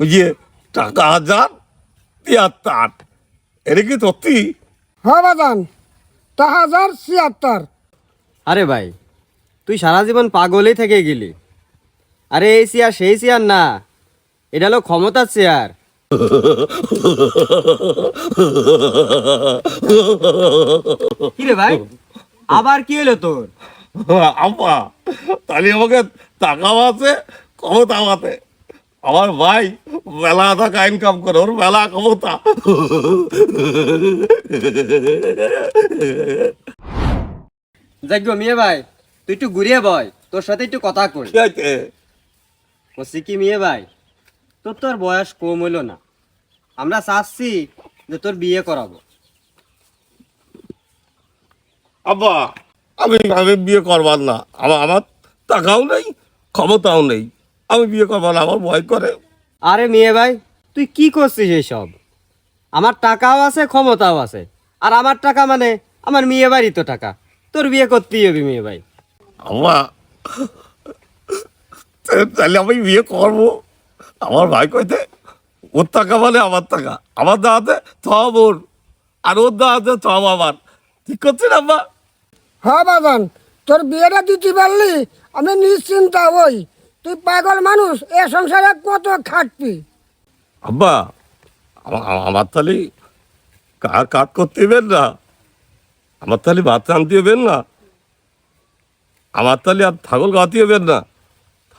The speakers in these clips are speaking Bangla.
ওই যে টাকা হাজার তিয়াত্তর। এটা কি সত্যি? হ্যাঁ বাজান তা হাজার ছিয়াত্তর। আরে ভাই তুই সারা জীবন পাগলই থেকে গেলি। আরে এই চেয়ার সেই চেয়ার না। এটা হলো ক্ষমতার চেয়ার। কি রে ভাই? আবার কি হলো তোর? আব্বা তাহলে আমাকে টাকাও আছে ক্ষমতাও আছে আমার ভাই মেলা টাকা ইনকাম করে ওর মেলা ক্ষমতা। যাক গো মেয়ে ভাই তুই একটু ঘুরিয়ে বয় তোর সাথে একটু কথা কই। কি আছে বলছি কি মেয়ে ভাই তোর তো আর বয়স কম হইল না। আমরা চাচ্ছি যে তোর বিয়ে করাবো। আব্বা আমি আমি বিয়ে করবার না। আমার আমার টাকাও নেই ক্ষমতাও নেই। আমি বিয়ে করবার না আমার ভয় করে। আরে মেয়ে ভাই তুই কি করছিস এইসব? আমার টাকাও আছে ক্ষমতাও আছে। আর আমার টাকা মানে আমার মেয়ে বাড়ি তো টাকা। তোর বিয়ে করতেই হবে মেয়ে ভাই। আব্বা তাহলে আমি বিয়ে করব আমার ভাই কইতে ওর টাকা মানে আমার টাকা আমার দাঁড়াতে সব ওর আর ওর দাঁড়াতে সব আমার ঠিক করছেন আব্বা হ্যাঁ বাজান তোর বিয়েটা দিতে পারলি আমি নিশ্চিন্তা হই। তুই পাগল মানুষ এ সংসারে কত খাটবি? আব্বা আমা- আমা- আমার তাহলে কার কাজ করতে হবেন না? আমার তাহলে ভাত আনতে হবেন না? আমার তাহলে আর ছাগল গাঁতি হবেন না।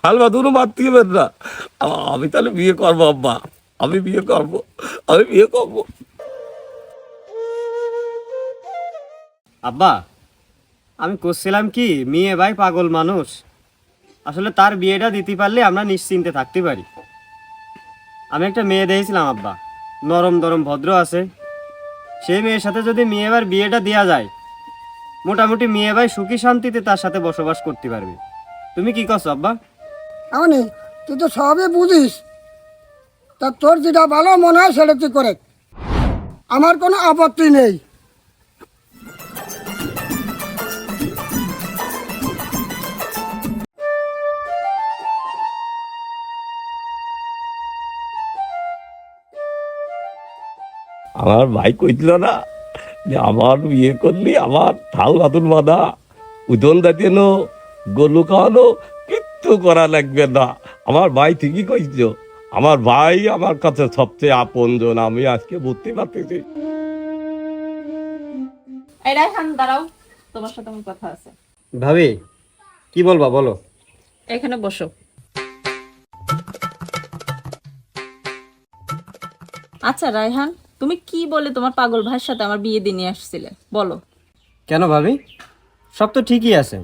থাল বাদুরও মারতে হবেন না আমি তাহলে বিয়ে করব, আব্বা। আমি বিয়ে করব, আমি বিয়ে করব। আব্বা, আমি করছিলাম কি, মেয়ে ভাই পাগল মানুষ। আসলে তার বিয়েটা দিতে পারলে আমরা নিশ্চিন্তে থাকতে পারি। আমি একটা মেয়ে দেখেছিলাম আব্বা। নরম দরম ভদ্র আছে। সেই মেয়ের সাথে যদি মেয়ে ভাইয়ের বিয়েটা দেওয়া যায় মোটামুটি মেয়ে ভাই সুখী শান্তিতে তার সাথে বসবাস করতে পারবে। তুমি কি করছ আব্বা? আমি? তুই তো সবই বুঝিস। তা তোর যেটা ভালো মনে হয় সেটা তুই করে। আমার কোনো আপত্তি নেই। আমার ভাই কইছিল না আমার বিয়ে করলি আমার থাল বাতুন বাঁধা। উদন দাঁতিয়ে নো গরু খাওয়ানো কিচ্ছু করা লাগবে না। আমার ভাই ঠিকই কইছ আমার ভাই আমার কাছে সবচেয়ে আপনজন আমি আজকে বুঝতে পারতেছি। এই রায়হান দাঁড়াও তোমার সাথে আমার কথা আছে। ভাবি কি বলবা বলো। এখানে বসো। আচ্ছা রায়হান তুমি কি বলে তোমার পাগল ভাইয়ের সাথে আমার বিয়ে দিয়ে নিয়ে আসছিলে? বলো। কেন ভাবি? সব তো ঠিকই আছে।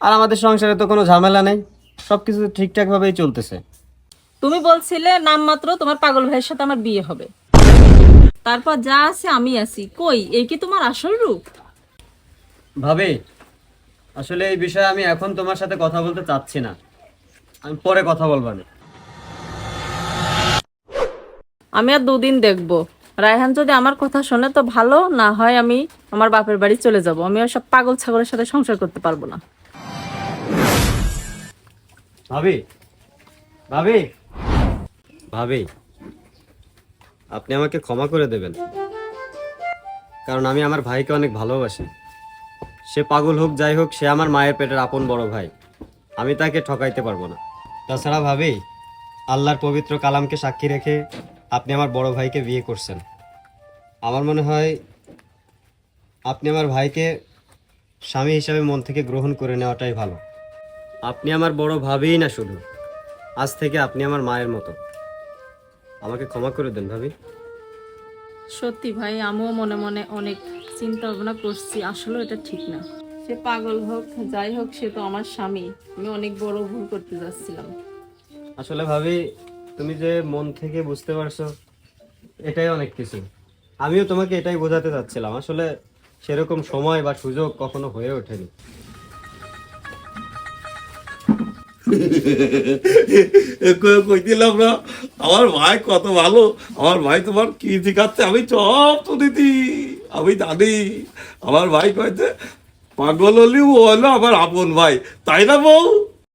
আর আমাদের সংসারে তো কোনো ঝামেলা নেই। সব কিছু ঠিকঠাকভাবেই চলতেছে। তুমি বলছিলে নামমাত্র তোমার পাগল ভাইয়ের সাথে আমার বিয়ে হবে। তারপর যা আছে আমি আছি। কই? এই কি তোমার আসল রূপ? ভাবি আসলে এই বিষয়ে আমি এখন তোমার সাথে কথা বলতে চাচ্ছি না। আমি পরে কথা বলব না আমি আর দুদিন দেখব। রায়হান যদি আমার কথা শোনে, তো ভালো। না হয় আমি আমার বাপের বাড়ি চলে যাব। আমি ওই সব পাগল ছাগলের সাথে সংসার করতে পারব না। ভাবি ভাবি। ভাবি, আপনি আমাকে ক্ষমা করে দেবেন। কারণ আমি আমার ভাইকে অনেক ভালোবাসি। সে পাগল হোক, যাই হোক, সে আমার মায়ের পেটের আপন বড় ভাই। আমি তাকে ঠকাইতে পারব না। তাছাড়া ভাবি, আল্লাহর পবিত্র কালামকে সাক্ষী রেখে আপনি আমার বড় ভাইকে বিয়ে করছেন। আমার মনে হয় আপনি আমার ভাইকে স্বামী হিসাবে মন থেকে গ্রহণ করে নেওয়াটাই ভালো। আপনি আমার বড় ভাবেই না শুধু আজ থেকে আপনি আমার মায়ের মতো। আমাকে ক্ষমা করে দেন ভাবি। সত্যি ভাই আমিও মনে মনে অনেক চিন্তা ভাবনা করছি আসলে এটা ঠিক না। সে পাগল হোক যাই হোক সে তো আমার স্বামী। আমি অনেক বড় ভুল করতে যাচ্ছিলাম। আসলে ভাবি তুমি যে মন থেকে বুঝতে পারছ, এটাই অনেক কিছু। আমিও তোমাকে এটাই বোঝাতে চাচ্ছিলাম। আসলে সেরকম সময় বা সুযোগ কখনো হয়ে ওঠেনি। কই- কই না আমার ভাই কত ভালো। আমার ভাই তোমার কি শিখাচ্ছে? আমি সব তো দিদি আমি জানি। আমার ভাই কয়েছে পাগল হলি ও হলো আমার আপন ভাই। তাই না বউ?